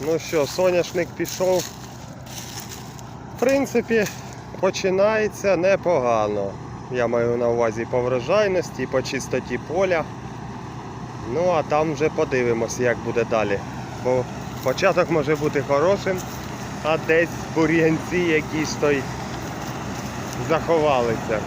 Ну що, соняшник пішов. В принципі, починається непогано. Я маю на увазі по врожайності, по чистоті поля. Ну а там вже подивимося, як буде далі. Бо початок може бути хорошим, а десь бур'янці якісь той заховалися.